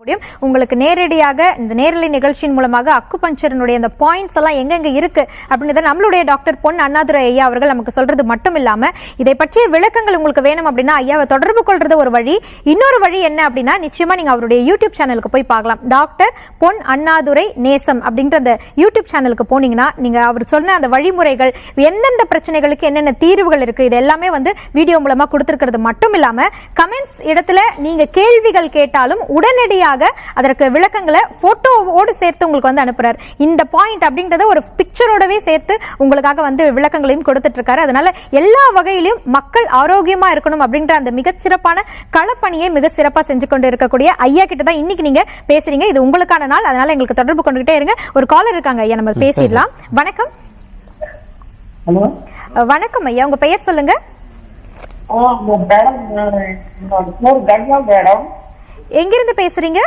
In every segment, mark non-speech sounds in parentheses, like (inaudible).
முடியும். உங்களுக்கு நேரடியாக இந்த நேரலை நிகழ்ச்சியின் மூலமாக அக்குபஞ்சரனுடைய அந்த பாயிண்ட்ஸ் எல்லாம் எங்கெங்க இருக்கு அப்படின்றத நம்மளுடைய டாக்டர் பொன் அண்ணாதுரை ஐயா அவர்கள் நமக்கு சொல்றது மட்டும் இல்லாம இதை பற்றிய விளக்கங்கள் உங்களுக்கு வேணும் அப்படின்னா ஐயாவை தொடர்பு கொள்றது ஒரு வழி. இன்னொரு வழி என்ன அப்படின்னா நிச்சயமா நீங்க அவருடைய யூடியூப் சேனலுக்கு போய் பார்க்கலாம். டாக்டர் பொன் அண்ணாதுரை நேசம் அப்படின்ற அந்த யூடியூப் சேனலுக்கு போனீங்கன்னா நீங்க அவர் சொன்ன அந்த வழிமுறைகள் எந்தெந்த பிரச்சனைகளுக்கு என்னென்ன தீர்வுகள் இருக்கு இது எல்லாமே வந்து வீடியோ மூலமா கொடுத்திருக்கிறது மட்டும் இல்லாம கமெண்ட்ஸ் இடத்துல நீங்க கேள்விகள் கேட்டாலும் உடனடியாக அதற்கு விளக்கங்களை போட்டோவோடு சேர்த்து உங்களுக்கு வந்து அனுப்புறாரு. இந்த பாயிண்ட் அப்படின்றத ஒரு பிக்சரோடவே சேர்த்து உங்களுக்காக வந்து விளக்கங்களையும் கொடுத்துட்டு இருக்காரு அதனால எல்லா வகையிலும் மக்கள் ஆரோக்கியமா இருக்கணும் அப்படின்ற அந்த மிகச்சிறப்பான களப்பணியை மிக சிறப்பா செஞ்சு கொண்டு இருக்கக்கூடிய ஐயா கிட்ட தான் இன்னைக்கு நீங்க பேசுறீங்க. இது உங்களுக்கான நாள். அதனால எங்களுக்கு தொடர்பு கொண்டுகிட்டே இருங்க. ஒரு காலர் இருக்காங்க ஐயா நம்ம பேசிடலாம். வணக்கம். வணக்கம் ஐயா. உங்க பெயர் சொல்லுங்க. மேடம் எங்கிருந்து பேசுறீங்க?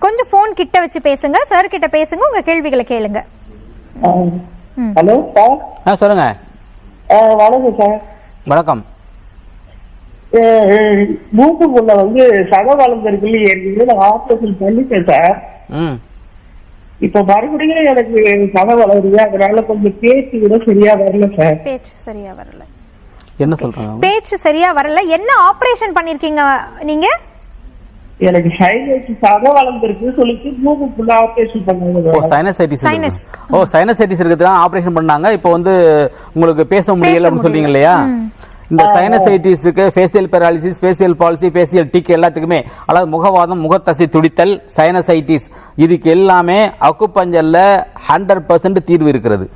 கொஞ்சம் போன் கிட்ட வச்சு பேசுங்க. சார் கிட்ட பேசுங்க. உங்க கேள்விகளை கேளுங்க. ஹலோ சார் ஆ சொல்லுங்க. வணக்கம் சார் வணக்கம். மூக்குக்குள்ள வந்து சக வளர்ந்துருக்கு ஏற்கனவே நான் ஆப்ரேஷன் பண்ணிட்டேன் சார் ம். இப்ப மறுபடியும் எனக்கு சக வளருது அதனால கொஞ்சம் பேச்சு கூட சரியா வரல சார் பேச்சு சரியா வரல. என்ன சொல்றாங்க பேச்சு சரியா வரல. என்ன ஆபரேஷன் பண்ணிருக்கீங்க நீங்க? எனக்கு சைனஸ் சக வளர்ந்துருக்கு சொல்லிட்டு மூக்குக்குள்ள ஆப்ரேஷன் பண்ணாங்க. ஓ சைனசைட்டிஸ் Sinus. ஓ சைனசைட்டிஸ் இருக்கிறது ஆபரேஷன் பண்ணாங்க. இப்போ வந்து உங்களுக்கு பேச முடியல அப்படின்னு சொல்றீங்க இல்லையா? இந்த சைனசைட்டிஸுக்கு facial paralysis facial palsy facial tic எல்லாத்துக்குமே அதாவது முகவாதம் முகத்தசை துடித்தல் சைனசைட்டிஸ் இதுக்கு எல்லாமே அக்குப்பஞ்சல்ல ஹண்ட்ரட் பர்சன்ட் தீர்வு இருக்கிறது.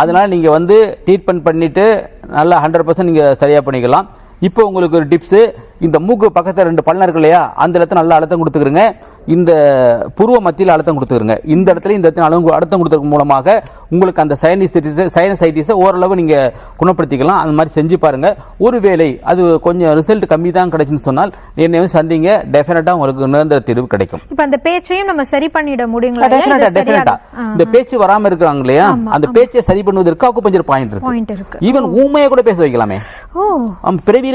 அதனால நீங்க வந்து ட்ரீட்மெண்ட் பண்ணிட்டு நல்லா ஹண்ட்ரட் பர்சன்ட் நீங்க சரியா பண்ணிக்கலாம். இப்போ உங்களுக்கு ஒரு டிப்ஸ் இந்த மூக்கு பக்கத்துல ரெண்டு பள்ளம் இருக்கு இல்லையா அந்த இடத்துல நல்லா அழுத்தம் கொடுத்துக்கிறங்க இந்த புருவ மத்தியில் அழுத்தம் கொடுத்துக்கிறங்க இந்த இடத்துல இந்த இடத்துல அழுங்கு- அழுத்தம் கொடுத்தது மூலமாக உங்களுக்கு அந்த சைனசைட்டிஸ் சைனசைட்டிஸை ஓரளவு நீங்க குணப்படுத்திக்கலாம். அந்த மாதிரி செஞ்சு பாருங்க. ஒருவேளை அது கொஞ்சம் ரிசல்ட் கம்மி தான் கிடைச்சுன்னு சொன்னால் என்னை வந்து சந்திங்க. டெஃபினட்டா உங்களுக்கு நிரந்தர தீர்வு கிடைக்கும். இப்ப அந்த பேச்சையும் நம்ம சரி பண்ணிட முடியுங்களா? டெஃபினட்டா டெஃபினட்டா இந்த பேச்சு வராம இருக்காங்க இல்லையா? அந்த பேச்சை சரி பண்ணுவதற்கு அக்குபஞ்சர் பாயிண்ட் இருக்கு. ஈவன் ஊமையை கூட பேச வைக்கலாமே. ஓ.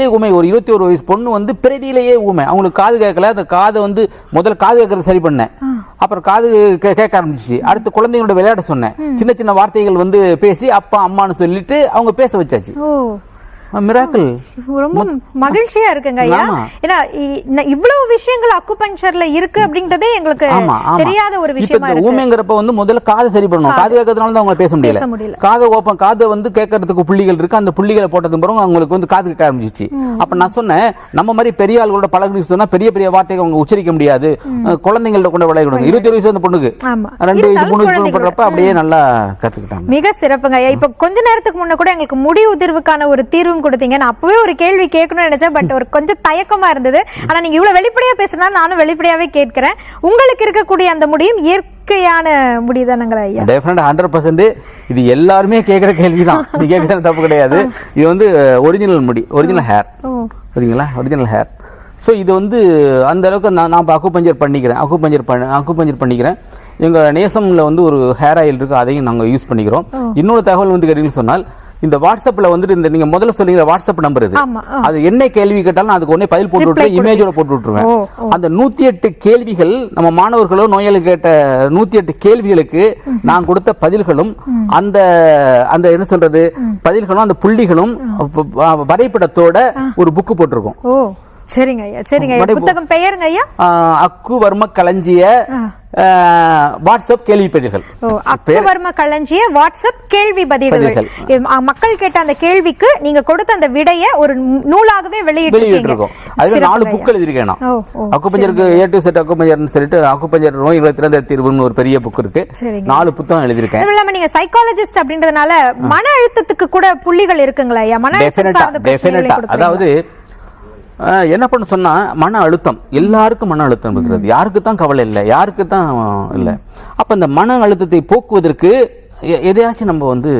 பிறவியிலே ஊமை. ஒரு இருபத்தி ஒரு வயசு பொண்ணு வந்து பிறவியிலேயே ஊமை. அவங்களுக்கு காது கேட்கல. அந்த காதை வந்து முதல்ல காது கேட்கறது சரி பண்ணேன். அப்புறம் காது கேட்க ஆரம்பிச்சிச்சு. அடுத்து குழந்தைங்களோட விளையாட சொன்னேன். சின்ன சின்ன வார்த்தைகள் வந்து பேசி அப்பா அம்மான்னு சொல்லிட்டு அவங்க பேச வச்சாச்சு. மிராக்கிள் ரொம்ப மகிழ்ச்சியா இருக்குங்க ஐயா. ஏன்னா இவ்வளவு விஷயங்கள் அக்குபஞ்சர்ல இருக்கு அப்படின்றதே எங்களுக்கு தெரியாத ஒரு விஷயமா இந்த ஊமைங்கிறப்ப வந்து முதல்ல காதை சரி பண்ணணும். காது. கேட்கறதுனால தான் அவங்களை பேச முடியல. காதை ஓப்பன் காதை வந்து கேட்கறதுக்கு புள்ளிகள் இருக்கு. அந்த புள்ளிகளை போட்டதுக்கு பிறகு அவங்களுக்கு வந்து காது கேட்க ஆரம்பிச்சிச்சு. அப்ப நான் சொன்னேன் நம்ம மாதிரி பெரிய ஆளுகளோட பழகி சொன்னா பெரிய பெரிய வார்த்தைகள் அவங்க உச்சரிக்க முடியாது. அஹ் குழந்தைங்கள்ட்ட கொண்டு விளையாடுங்க. இருபத்தி ஒரு வயசு அந்த பொண்ணுக்கு. ரெண்டு வயசு மூணு வயசு. பண்றப்ப அப்படியே நல்லா கத்துக்கிட்டாங்க. மிக சிறப்புங்க ஐயா. இப்ப கொஞ்ச நேரத்துக்கு முன்ன கூட எங்களுக்கு முடி உதிர்வுக்கான ஒரு கொடுத்தீங்க. நான் அப்பவே ஒரு கேள்வி கேட்கணும்னு நினைச்சேன் பட் ஒரு கொஞ்சம் தயக்கமா இருந்தது. ஆனா நீங்க இவ்வளவு வெளிப்படையா பேசுனா நானும் வெளிப்படையாவே கேட்கிறேன். உங்களுக்கு இருக்கக்கூடிய அந்த முடியும் இயற்கையான முடிதானங்களா ஐயா? டெஃபினட் ஹண்ட்ரட் பர்சன்ட் இது எல்லாருமே கேட்குற கேள்வி தான் நீ கேட்கறது தப்பு கிடையாது. இது வந்து ஒரிஜினல் முடி ஒரிஜினல் ஹேர் சரிங்களா? ஒரிஜினல் ஹேர் ஸோ இது வந்து அந்த அளவுக்கு நான் நான் அக்குபஞ்சர் பண்ணிக்கிறேன். அக்குபஞ்சர் பண்ண அக்குபஞ்சர் பண்ணிக்கிறேன். எங்கள் நேசம்ல வந்து ஒரு ஹேர் ஆயில் இருக்கு அதையும் நாங்கள் யூஸ் பண்ணிக்கிறோம். இன்னொரு தகவல் வந்து கேட்டீங்கன்னு சொன்னால் இந்த வாட்ஸ்அப்ல வந்துட்டு இந்த நீங்க முதல்ல சொல்லுங்க வாட்ஸ்அப் நம்பர் இது. அது என்ன கேள்வி கேட்டாலும் அதுக்கு உடனே பதில் போட்டு விட்டுருவேன் இமேஜோட போட்டு விட்டுருவேன். அந்த நூத்தி எட்டு கேள்விகள் நம்ம மாணவர்களோ நோயாளி கேட்ட நூத்தி எட்டு கேள்விகளுக்கு நான் கொடுத்த பதில்களும் அந்த அந்த என்ன சொல்றது பதில்களும் அந்த புள்ளிகளும் வரைபடத்தோட ஒரு புக்கு போட்டிருக்கோம். சரிங்க ஐயா சரிங்க புத்தகம் பெயருங்க ஐயா? அக்கு வர்ம களஞ்சிய வாட்ஸ்அப் கேள்வி பதில்கள். அக்டோபர்ம களஞ்சிய வாட்ஸ்அப் கேள்வி பதில்கள். மக்கள் கேட்ட அந்த கேள்விக்கு நீங்க கொடுத்த அந்த விடைய ஒரு நூலாகவே வெளியிட்டு வெளியிட்டிருக்கோம். அதுவே நாலு புக் ஓ, அக்குப்பஞ்சருக்கு ஏ டு செட் அக்குப்பஞ்சர்னு சொல்லிட்டு அக்குப்பஞ்சர் நோய்களை திறந்த தீர்வுன்னு ஒரு பெரிய புக் இருக்கு. நாலு புத்தகம் எழுதியிருக்கேன். அதுவும் இல்லாம நீங்க சைக்காலஜிஸ்ட் அப்படின்றதுனால மன அழுத்தத்துக்கு கூட புள்ளிகள் இருக்குங்களா மன அழுத்தம்? அதாவது என்ன பண்ண சொன்னா மன அழுத்தம். எல்லாருக்கும் மன அழுத்தம் இருக்கிறது. யாருக்கு தான் கவலை இல்லை. யாருக்கு தான் இல்லை. அப்ப இந்த மன அழுத்தத்தை போக்குவதற்கு எதையாச்சும் நம்ம வந்து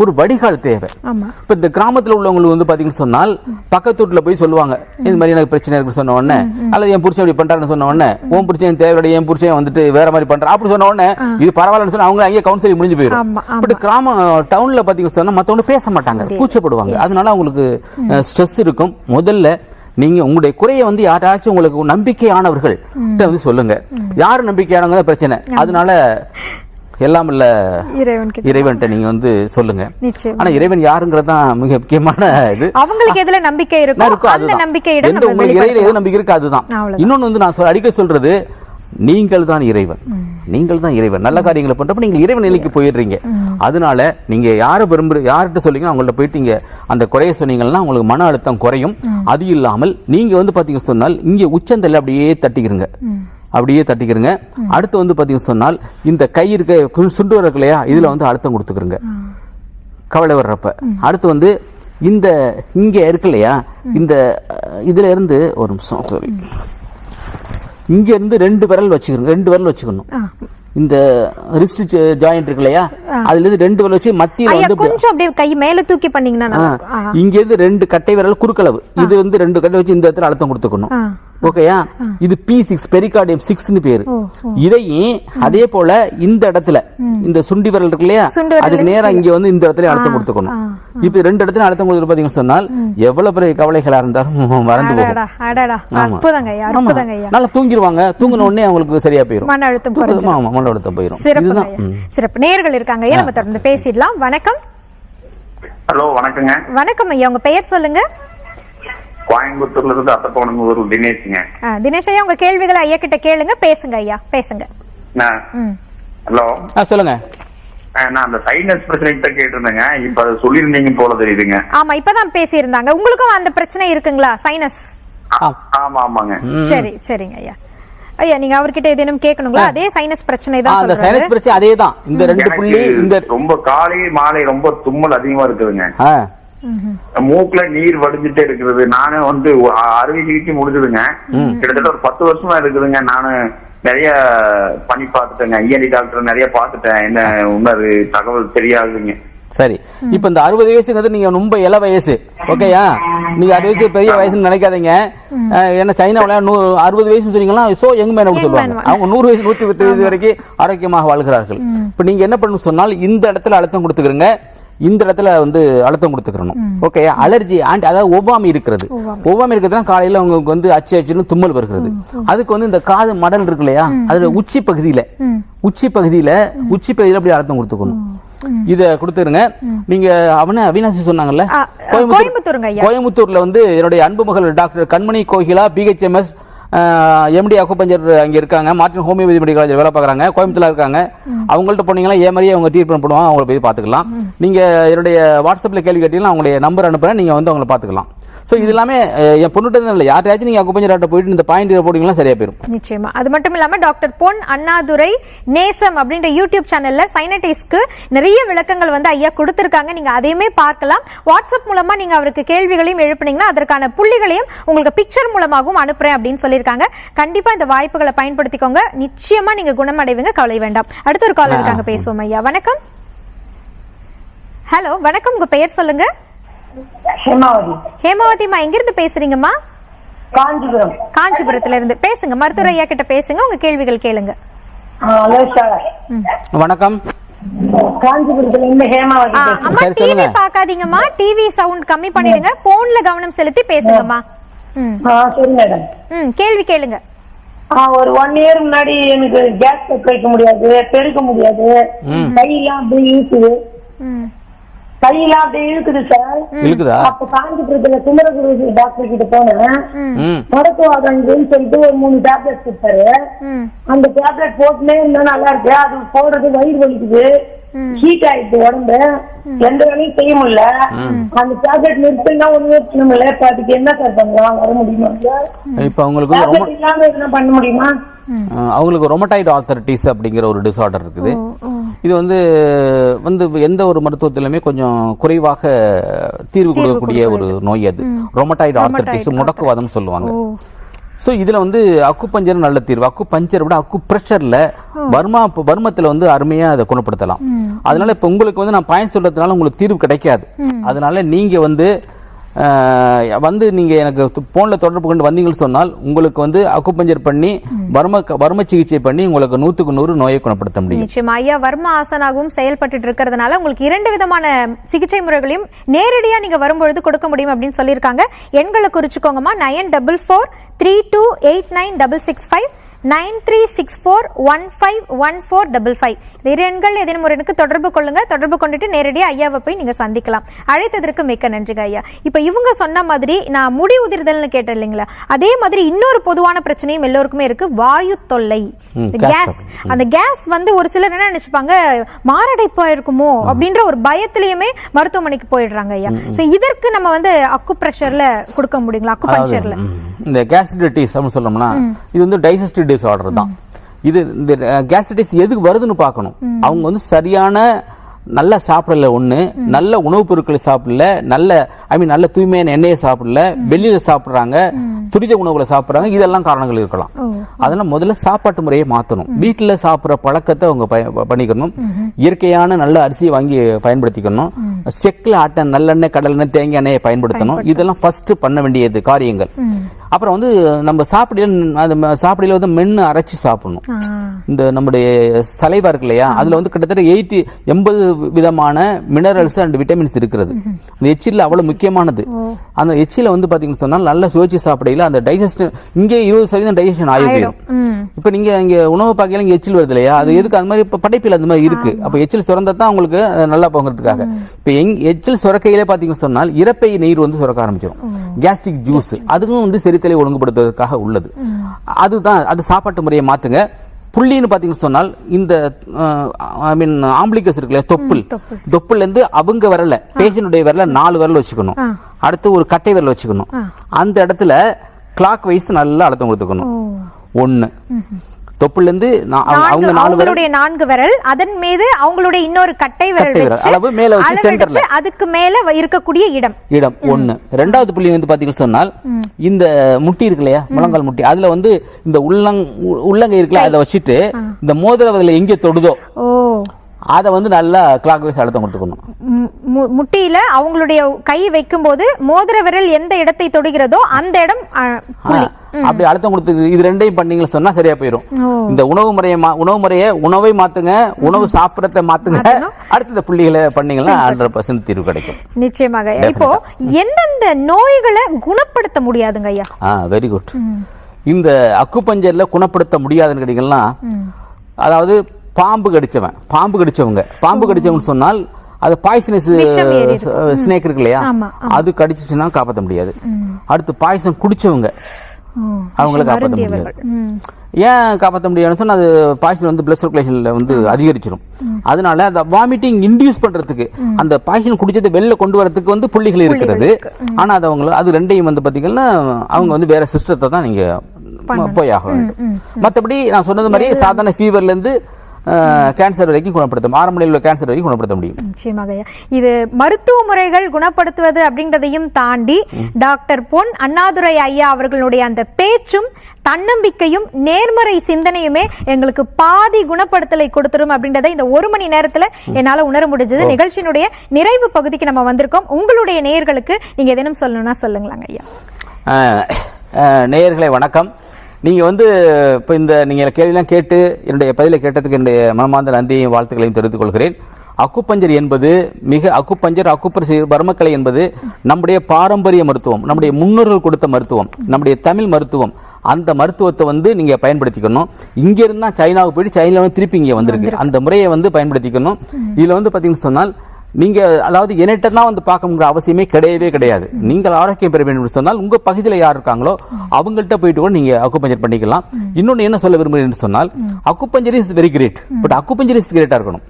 ஒரு வடிகால் தேவை. இப்ப இந்த கிராமத்துல உள்ளவங்களுக்கு வந்து பாத்தீங்கன்னு சொன்னால் பக்கத்து வீட்டுல போய் சொல்லுவாங்க. இந்த மாதிரி எனக்கு பிரச்சனை இருக்கு சொன்ன உடனே அல்லது என் புருஷன் இப்படி பண்றாருன்னு சொன்ன உடனே உன் புருஷன் தேவையோட என் புருஷன் வந்துட்டு வேற மாதிரி பண்றான். அப்படி சொன்ன உடனே இது பரவாயில்லன்னு சொன்னா அவங்க அங்கேயே கவுன்சிலிங் முடிஞ்சு போயிடும். பட் கிராம டவுன்ல பாத்தீங்கன்னு சொன்னா மத்தவங்க பேச மாட்டாங்க. கூச்சப்படுவாங்க. அதனால அவங்களுக்கு ஸ்ட்ரெஸ் இருக்கும். முதல்ல நீங்க உங்களுடைய குறையை வந்து யாராச்சும் உங்களுக்கு நம்பிக்கையானவர்கள் வந்து சொல்லுங்க. யாரு நம்பிக்கையானவங்க? பிரச்சனை. அதனால எல்லாம் இல்ல. இறைவன் கிட்ட இறைவன்கிட்ட நீங்க வந்து சொல்லுங்க. ஆனா இறைவன் யாருங்கிறது தான் மிக முக்கியமான இது. அவங்களுக்கு எதுல நம்பிக்கை இருக்கும் அந்த நம்பிக்கையிடம் எந்த உங்களுக்கு இறையில எது. நம்பிக்கை இருக்கு அதுதான். இன்னொன்னு வந்து நான் அடிக்க சொல்றது நீங்கள் தான் இறைவன். நீங்கள் தான் இறைவன். நல்ல காரியங்களை பண்றப்ப நீங்க இறைவன் நிலைக்கு போயிடுறீங்க. அதனால நீங்க யாரை விரும்புற யார்கிட்ட சொல்லிங்க அவங்கள்ட்ட போயிட்டு நீங்க அந்த குறைய சொன்னீங்கன்னா உங்களுக்கு மன அழுத்தம் குறையும். அது இல்லாமல் நீங்க வந்து பாத்தீங்க சொன்னால் இங்க உச்சந்தலை அப்படியே தட்டிக்கிறங்க அப்படியே தட்டிக்கிறங்க அடுத்து வந்து பாத்தீங்க சொன்னால் இந்த கை இருக்க சுண்டு இருக்கு இல்லையா? இதுல வந்து அழுத்தம் கொடுத்துக்கிறங்க கவலை வர்றப்ப. அடுத்து வந்து இந்த இங்க இருக்கு இல்லையா? இந்த இதுல இருந்து ஒரு நிமிஷம் சாரி இங்க இருந்து ரெண்டு விரல் வச்சுக்கணும் ரெண்டு விரல் வச்சுக்கணும். இந்த ரிஸ்ட் ஜாயிண்ட் இருக்கு இல்லையா? அதுல இருந்து ரெண்டு விரல் வச்சு மத்தியில வந்து கொஞ்சம் அப்படியே கை மேல தூக்கி பண்ணீங்கன்னா. இங்க இருந்து ரெண்டு கட்டை விரல் குறுக்களவு. இது வந்து ரெண்டு கட்டை வச்சு இந்த இடத்துல அழுத்தம் கொடுத்துக்கணும். ஓகேயா இது பி சிக்ஸ் பெரிகார்டியம் சிக்ஸ்னு பேரு. இதையும் அதே போல இந்த இடத்துல இந்த சுண்டி விரல் இருக்கு இல்லையா அதுக்கு நேரா இங்க வந்து இந்த இடத்துல அழுத்தம் கொடுத்துக்கணும். இப்ப ரெண்டு இடத்துல அழுத்தம் கொடுத்து பாத்தீங்கன்னு சொன்னால் எவ்வளவு பெரிய கவலைகளா இருந்தாலும் (laughs) மறந்து போகும். நல்லா தூங்கிடுவாங்க தூங்கின உடனே அவங்களுக்கு சரியா போயிரும். மன அழுத்தம் மன அழுத்தம் போயிரும். சிறப்பு இதுதான். சிறப்பு. நேர்கள் இருக்காங்க நம்ம தொடர்ந்து பேசிடலாம். வணக்கம். ஹலோ வணக்கங்க. வணக்கம் ஐயா. உங்க பெயர் சொல்லுங்க. கோயம்புத்தூர்ல இருந்து அத்தப்பவனங்க தினேஷுங்க. ஆ, தினேஷ் ஐயா உங்க கேள்விகளை ஐயா கிட்ட கேளுங்க பேசுங்க ஐயா பேசுங்க. ஹலோ. சொல்லுங்க. நான் அந்த சைனஸ் பிரச்சனை கிட்ட கேட்டிருந்தேங்க. இப்ப அதை சொல்லியிருந்தீங்க போல தெரியுதுங்க. ஆமா இப்பதான் பேசியிருந்தாங்க. உங்களுக்கும் அந்த பிரச்சனை இருக்குங்களா சைனஸ். ஆமா ஆமாங்க. சரி சரிங்க ஐயா. ஐயா நீங்க அவர்கிட்ட ஏதேனும் கேட்கணுங்களா? அதே சைனஸ் பிரச்சனை தான் அந்த சைனஸ் பிரச்சனை அதே தான் இந்த ரெண்டு புள்ளி இந்த ரொம்ப காலை மாலை ரொம்ப தும்மல் அதிகமா இருக்குதுங்க. மூக்குல நீர் வடிஞ்சிட்டே இருக்குது. நானே வந்து அறுவை சிகிச்சை முடிஞ்சதுங்க. கிட்டத்தட்ட ஒரு பத்து வருஷமா இருக்குதுங்க. நானு நிறைய பண்ணி பார்த்துட்டேங்க. ஐஎன்டி டாக்டர் நிறைய பார்த்துட்டேன். என்ன உணர்வு தகவல் தெரியாதுங்க. சரி. இப்ப இந்த அறுபது வயசுங்கிறது நீங்க ரொம்ப இள வயசு. ஓகேயா? நீங்க அறுபது வயசு பெரிய வயசுன்னு நினைக்காதீங்க. ஏன்னா சைனாவில நூ அறுபது வயசு சொன்னீங்கன்னா சோ யங் மேன் Young சொல்லுவாங்க. அவங்க நூறு வயசு நூத்தி பத்து வயசு வரைக்கும் ஆரோக்கியமாக வாழ்கிறார்கள். இப்ப நீங்க என்ன பண்ணணும் சொன்னால் இந்த இடத்துல அழுத்தம் கொடுத்துக்கிறங்க. இந்த இடத்துல வந்து அழுத்தம் கொடுத்துக்கிறணும் ஓகே அலர்ஜி ஆண்டி அதாவது ஒவ்வாமை இருக்கிறது. ஒவ்வாமை. இருக்கிறதுனா காலையில உங்களுக்கு வந்து அச்சு அச்சுன்னு தும்மல் வருகிறது. அதுக்கு வந்து இந்த காது மடல் இருக்கு இல்லையா? அதுல உச்சி பகுதியில உச்சி பகுதியில உச்சி பகுதியில அப்படி அழுத்தம் கொடுத்துக்கணும். இத கொடுத்துருங்க. நீங்க அவன அவினாசி சொன்னாங்கல்ல? ஐயா. கோயம்புத்தூர்ல வந்து என்னுடைய அன்பு மகள் டாக்டர் கண்மணி கோகிலா பிஹெச்எம்எஸ் எம்டி அக்குபஞ்சர் அங்க இருக்காங்க. மார்டின் ஹோமியோபதி மெடிக்கல் காலேஜ் வேலை பார்க்குறாங்க. கோயம்புத்தூர்ல இருக்காங்க. அவங்கள்ட்ட போனீங்கன்னா ஏ மாதிரியே அவங்க ட்ரீட்மெண்ட் பண்ணுவாங்க அவங்கள போய் பார்த்துக்கலாம். நீங்க என்னுடைய வாட்ஸ்அப்ல கேள்வி கேட்டீங்கன்னா அவங்களுடைய நம்பர் அனுப்புறேன். நீங்க வந்து அவங்கள பார்த்துக்கலாம். ஸோ இது எல்லாமே என் பொண்ணுகிட்ட இல்லை. யார்ட்டாச்சும் நீங்க அக்குபஞ்சர் டாக்டர் போயிட்டு இந்த பாயிண்ட் போட்டீங்கன்னா சரியா போயிடும் நிச்சயமா. அது மட்டும் இல்லாம டாக்டர் பொன் அண்ணாதுரை நேசம் அப்படின்ற யூடியூப் சேனல்ல சைனடிஸ்க்கு நிறைய விளக்கங்கள் வந்து ஐயா கொடுத்திருக்காங்க. நீங்க அதையுமே பார்க்கலாம். வாட்ஸ்அப் மூலமா நீங்க அவருக்கு கேள்விகளையும் எழுப்புனீங்கன்னா அதற்கான புள்ளிகளையும் உங்களுக்கு பிக்சர் மூலமாகவும் அனுப்புறேன் அப்படின்னு சொல்லியிருக்காங்க. கண்டிப்பா இந்த வாய்ப்புகளை பயன்படுத்திக்கோங்க. நிச்சயமா நீங்க குணமடைவீங்க. கவலை வேண்டாம். அடுத்த ஒரு கால் இருக்காங்க. பேசுவோம் ஐயா. வணக்கம். ஹலோ வணக்கம். உங்க பெயர் சொல்லுங்க. ஹேமாவதி. ஹேமாவதிமா எங்கிருந்து பேசுறீங்கம்மா? காஞ்சிபுரம். காஞ்சிபுரத்துல இருந்து பேசுங்க மருத்துவர் ஐயா கிட்ட பேசுங்க உங்க கேள்விகள் கேளுங்க. Hello sir. வணக்கம். இருந்து டிவி சொல்லுங்க. பார்க்காதீங்கம்மா டிவி சவுண்ட் கம்மி பண்ணிடுங்க போன்ல கவனம் செலுத்தி பேசுங்கம்மா. கேள்வி கேளுங்க. ஒரு ஒன் இயர் முன்னாடி எனக்கு கேஸ் கட் வைக்க முடியாது பெருக்க முடியாது. கையெல்லாம் கையெல்லாம் அப்படியே இழுக்குது சார். இருக்குதா அப்ப காஞ்சிபுரத்துல குமரகுரு டாக்டர் கிட்ட போனேன். ம். முடக்குவாதம்னு சொல்லிட்டு ஒரு மூணு டேப்லெட் கொடுத்தாரு. அந்த டேப்லெட் போட்டுனே இருந்தா நல்லா இருக்கு. அது போடுறது வயிறு வலிக்குது. ஹீட் ஆயிடுது உடம்பு. எந்த வேலையும் செய்ய முடியல. அந்த டேப்லெட் நிறுத்தினா ஒண்ணுமே பண்ண முடியல இப்ப அதுக்கு என்ன சார் பண்ணலாம்? வர முடியுமா? இப்போ அவங்களுக்கு இல்லாம என்ன பண்ண முடியுமா? அவங்களுக்கு ரொமட்டாய்டு ஆர்த்தரைட்டிஸ் அப்படிங்கிற ஒரு டிசார்டர் இருக்குது. இது வந்து வந்து எந்த ஒரு மருத்துவத்திலுமே கொஞ்சம் குறைவாக தீர்வு கொடுக்கக்கூடிய ஒரு நோய் அது. ரொமட்டாய்டு ஆர்த்தரைட்டிஸ் முடக்குவாதம் சொல்லுவாங்க. ஸோ இதுல வந்து அக்கு பஞ்சர் நல்ல தீர்வு. அக்கு பஞ்சரை விட அக்கு ப்ரெஷர்ல வர்மா வர்மத்துல வந்து அருமையா அதை குணப்படுத்தலாம். அதனால இப்போ உங்களுக்கு வந்து நான் பயன் சொல்றதுனால உங்களுக்கு தீர்வு கிடைக்காது. அதனால நீங்க வந்து வந்து நீங்க எனக்கு போன்ல தொடர்பு கொண்டு வந்தீங்கன்னு சொன்னால் உங்களுக்கு வந்து அக்குப்பஞ்சர் பண்ணி வர்ம வர்ம சிகிச்சை பண்ணி உங்களுக்கு நூத்துக்கு நூறு நோயை குணப்படுத்த முடியும். நிச்சயமா. ஐயா வர்ம ஆசனாகவும் செயல்பட்டு இருக்கிறதுனால உங்களுக்கு இரண்டு விதமான சிகிச்சை முறைகளையும் நேரடியா நீங்க வரும்பொழுது கொடுக்க முடியும் அப்படின்னு சொல்லியிருக்காங்க. எண்களை குறிச்சுக்கோங்கம்மா. Nine double four three two eight nine double six five nine three six four one five one four double five. இரு எண்கள் ஏதேனும் ஒரு எண்ணுக்கு தொடர்பு கொள்ளுங்க. தொடர்பு கொண்டுட்டு நேரடியாக ஐயாவை போய் நீங்க சந்திக்கலாம். அழைத்ததற்கு மிக்க நன்றிங்க ஐயா. இப்போ இவங்க சொன்ன மாதிரி நான் முடி உதிர்தல்னு கேட்டேன் இல்லைங்களா? அதே மாதிரி இன்னொரு பொதுவான பிரச்சனையும் எல்லோருக்குமே இருக்கு. வாயு தொல்லை. கேஸ் அந்த கேஸ் வந்து ஒரு சிலர் என்ன நினைச்சுப்பாங்க மாரடைப்பா இருக்குமோ அப்படின்ற ஒரு பயத்திலயுமே மருத்துவமனைக்கு போயிடுறாங்க ஐயா. சோ இதற்கு நம்ம வந்து அக்கு பிரஷர்ல கொடுக்க முடியுங்களா? அக்கு பஞ்சர்ல இந்த கேஸ்ட்ரிட்டிஸ் அப்படின்னு சொல்லணும்னா இது வந்து டைஜஸ்டிவ் டிஸார்டர் தான். இது இந்த கேஸ்ட்ரிட்டிஸ் எதுக்கு வருதுன்னு பார்க்கணும். அவங்க வந்து சரியான நல்ல சாப்பிடல ஒண்ணு நல்ல உணவுப் பொருட்களை சாப்பிடல நல்ல ஐ மீன் நல்ல தூய்மையான எண்ணெயை சாப்பிடல வெளியில சாப்பிடுறாங்க துரித உணவுகளை சாப்பிடுறாங்க இதெல்லாம் காரணங்கள் இருக்கலாம். அதனால முதல்ல சாப்பாட்டு முறையை மாத்தணும். வீட்டுல சாப்பிடுற பழக்கத்தை அவங்க பண்ணிக்கணும். இயற்கையான நல்ல அரிசியை வாங்கி பயன்படுத்திக்கணும். செக்கில் ஆட்ட நல்லெண்ணெய் கடலெண்ணெய் தேங்காய் எண்ணெயை பயன்படுத்தணும். இதெல்லாம் ஃபர்ஸ்ட் பண்ண வேண்டியது காரியங்கள். அப்புறம் வந்து நம்ம சாப்பிடையில அந்த ம- சாப்பிடையில வந்து மென்னு அரைச்சு சாப்பிடணும். இந்த நம்முடைய சலைவா இருக்கு இல்லையா? அதுல வந்து கிட்டத்தட்ட எயிட்டி எண்பது விதமான மினரல்ஸ் அண்ட் விட்டமின்ஸ் இருக்கிறது. அந்த எச்சில் அவ்வளவு முக்கியமானது. அந்த எச்சில வந்து பாத்தீங்கன்னு சொன்னால் நல்லா சுவைச்சு சாப்பிடையில அந்த டைஜஸ்ட் இங்கே இருபது சதவீதம் டைஜஷன் ஆகி போயிடும். இப்ப நீங்க இங்க உணவு பாக்கையில இங்க எச்சில் வருது இல்லையா? அது எதுக்கு? அது மாதிரி இப்ப படைப்பில் அந்த மாதிரி இருக்கு. அப்ப எச்சில் சுரந்தா தான் உங்களுக்கு அது நல்லா போகிறதுக்காக. இப்ப எங் எச்சில் சுரக்கையில பாத்தீங்கன்னு சொன்னால் இறப்பை நீர் வந்து சுரக்க ஆரம்பிச்சிடும் கேஸ்ட்ரிக் ஜூஸ் அதுவும் வந்து செரித்தலை ஒழுங்குபடுத்துவதற்காக உள்ளது. அதுதான் அது சாப்பாட்டு முறையை மாத்துங்க. புள்ளின்னு பாத்தீங்கன்னு சொன்னால் இந்த ஐ மீன் ஆம்பிளிகஸ் இருக்குல்ல தொப்புள். தொப்புள்ல இருந்து அவங்க வரல பேஷனுடைய வரல நாலு விரல் வச்சுக்கணும். அடுத்து ஒரு கட்டை விரல் வச்சுக்கணும். அந்த இடத்துல கிளாக் வைஸ் நல்லா அழுத்தம் கொடுத்துக்கணும். ஒண்ணு. தொப்புல இருந்து நா- அவங்க- நாலு அவங்களுடைய நான்கு விரல். அதன் மீது அவங்களுடைய இன்னொரு கட்டை விரல் அளவு மேல வச்சு சென்டர்ல. அதுக்கு மேல இருக்கக்கூடிய இடம். இடம். ஒண்ணு. ரெண்டாவது புள்ளி வந்து பாத்தீங்கன்னு சொன்னால் இந்த முட்டி இருக்கு இல்லையா முழங்கால் முட்டி. அதுல வந்து இந்த உள்ளங் உள்ளங்கை இருக்குல்ல அதை வச்சுட்டு இந்த மோதிரவதில் எங்க தொடுதோ? அதை வந்து நல்லா கிளாக் வைஸ் அழுத்தம் கொடுத்துக்கணும். முட்டியில அவங்களுடைய கை வைக்கும்போது மோதிர விரல் எந்த இடத்தை தொடுகிறதோ அந்த இடம் அப்படி அழுத்தம் கொடுத்து இது ரெண்டையும் பண்ணீங்கன்னு சொன்னா சரியா போயிடும் ஓ. இந்த உணவு முறையை உணவு முறையை உணவை மாத்துங்க உணவு சாப்பிடறத மாத்துங்க. அடுத்த புள்ளிகளை பண்ணீங்கன்னா ஹண்ட்ரட் பர்சன்ட் தீர்வு கிடைக்கும். நிச்சயமாக. இப்போ எந்தெந்த நோய்களை குணப்படுத்த முடியாதுங்க ஐயா? ஆ வெரி குட் இந்த அக்குபஞ்சர்ல குணப்படுத்த முடியாதுன்னு கேட்டீங்கன்னா அதாவது பாம்பு கடிச்சவன். பாம்பு கடிச்சவங்க. பாம்பு கடிச்சவங்க சொன்னால் அது பாய்சனஸ். ஸ்னேக் இருக்கு இல்லையா? அது கடிச்சிச்சுன்னா காப்பாற்ற முடியாது. அடுத்து பாய்சன் குடிச்சவங்க. அவங்கள காப்பாற்ற முடியாது. ஏன் காப்பாற்ற முடியாதுன்னு சொன்னா அது பாய்சன் வந்து பிளட் சர்க்குலேஷன்ல வந்து அதிகரிச்சிடும் அதனால அந்த வாமிட்டிங் இன்டியூஸ் பண்றதுக்கு அந்த பாய்சன் குடிச்சதை வெளில கொண்டு வரதுக்கு வந்து புள்ளிகள் இருக்கிறது ஆனா அது அவங்க அது ரெண்டையும் வந்து பாத்தீங்கன்னா அவங்க வந்து வேற சிஸ்டத்தை தான் நீங்க போய் ஆக வேண்டும். மத்தபடி நான் சொன்னது மாதிரி சாதாரண ஃபீவர்ல இருந்து கேன்சர் வரைக்கும் குணப்படுத்த ஆரம்ப நிலையில் உள்ள கேன்சர் வரைக்கும் குணப்படுத்த முடியும். நிச்சயமாக. இது மருத்துவ முறைகள் குணப்படுத்துவது அப்படின்றதையும் தாண்டி டாக்டர் பொன் அண்ணாதுரை ஐயா அவர்களுடைய அந்த பேச்சும் தன்னம்பிக்கையும் நேர்மறை சிந்தனையுமே எங்களுக்கு பாதி குணப்படுத்தலை கொடுத்துரும் அப்படின்றத இந்த ஒரு மணி நேரத்துல என்னால உணர முடிஞ்சது. நிகழ்ச்சியினுடைய நிறைவு பகுதிக்கு நம்ம வந்திருக்கோம். உங்களுடைய நேயர்களுக்கு நீங்க எதனும் சொல்லணும்னா சொல்லுங்களாங்க ஐயா. நேயர்களே வணக்கம். நீங்க வந்து இப்போ இந்த நீங்க கேள்வியெல்லாம் கேட்டு என்னுடைய பதிலை கேட்டதுக்கு என்னுடைய மனமார்ந்த நன்றியையும் வாழ்த்துக்களையும் தெரிவித்துக் கொள்கிறேன். அக்குப்பஞ்சர் என்பது மிக அக்குப்பஞ்சர் அக்குப்பர் பர்மக்கலை என்பது நம்முடைய பாரம்பரிய மருத்துவம் நம்முடைய முன்னோர்கள் கொடுத்த மருத்துவம் நம்முடைய தமிழ் மருத்துவம். அந்த மருத்துவத்தை வந்து நீங்க பயன்படுத்திக்கணும். இங்க இருந்தா சைனாவுக்கு போயிட்டு சைனால வந்து திருப்பி இங்க வந்திருக்கு. அந்த முறையை வந்து பயன்படுத்திக்கணும். இதுல வந்து பாத்தீங்கன்னு சொன்னால் நீங்க அதாவது என்கிட்ட வந்து பார்க்கணுங்கிற அவசியமே கிடையவே கிடையாது. நீங்கள் ஆரோக்கியம் பெற வேண்டும் சொன்னால் உங்க பகுதியில் யார் இருக்காங்களோ அவங்கள்ட்ட போயிட்டு கூட நீங்க அக்குபஞ்சர் பண்ணிக்கலாம். இன்னொன்னு என்ன சொல்ல விரும்புகிறேன் என்று சொன்னால் acupuncture is very great but acupuncture is Greta இருக்கணும்.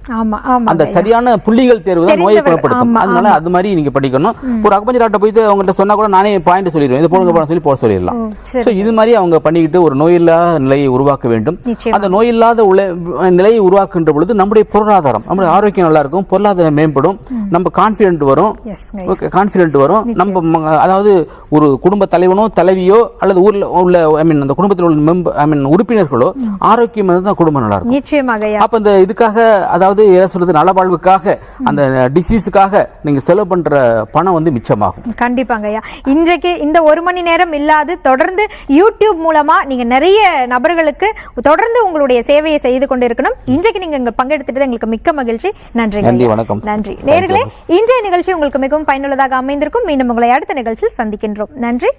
அந்த சரியான புள்ளிகள் தேர்வு தான் நோயை. குணப்படுத்தும். அதனால அது மாதிரி நீங்க பண்ணிக்கணும் ஒரு அக்குபஞ்சர் டாக்டர் போயிட்டு அவங்கள்ட்ட சொன்னா கூட நானே பாயிண்ட் சொல்லிடுவேன். இது போடுங்க போட சொல்லி போட சொல்லிடலாம். சோ இது மாதிரி அவங்க பண்ணிக்கிட்டு ஒரு நோயில்லாத நிலையை உருவாக்க வேண்டும். அந்த நோயில்லாத உள்ள நிலையை உருவாக்குகின்ற பொழுது நம்முடைய பொருளாதாரம் நம்முடைய ஆரோக்கியம் நல்லா இருக்கும் பொருளாதாரம் மேம்படும். நம்ம கான்பிடென்ட் வரும். ஓகே கான்பிடென்ட் வரும். நம்ம அதாவது ஒரு குடும்ப தலைவனோ தலைவியோ அல்லது ஊர்ல உள்ள ஐ மீன் அந்த குடும்பத்தில் உள்ள மெம்பர் ஐ மீன் உறுப்பினர்களோ ஆரோக்கியமா இருந்தா குடும்பம் நல்லா இருக்கும். நிச்சயமாக அப்ப இந்த இதுக்காக அதாவது என்ன சொல்றது நலவாழ்வுக்காக அந்த டிசீஸுக்காக நீங்க செலவு பண்ற பணம் வந்து மிச்சமாகும். கண்டிப்பாங்க ஐயா. இன்றைக்கு இந்த ஒரு மணி நேரம் இல்லாது தொடர்ந்து யூடியூப் மூலமா நீங்க நிறைய நபர்களுக்கு தொடர்ந்து உங்களுடைய சேவையை செய்து கொண்டிருக்கணும். இன்றைக்கு நீங்க இங்க பங்கெடுத்துட்டு எங்களுக்கு மிக்க மகிழ்ச்சி. நன்றி நன்றி, வணக்கம். நன்றி. நேர்களே இன்றைய நிகழ்ச்சி உங்களுக்கு மிகவும் பயனுள்ளதாக அமைந்திருக்கும். மீண்டும் உங்களை அடுத்த நிகழ்ச்சியில் சந்திக்கின்றோம். நன்றி.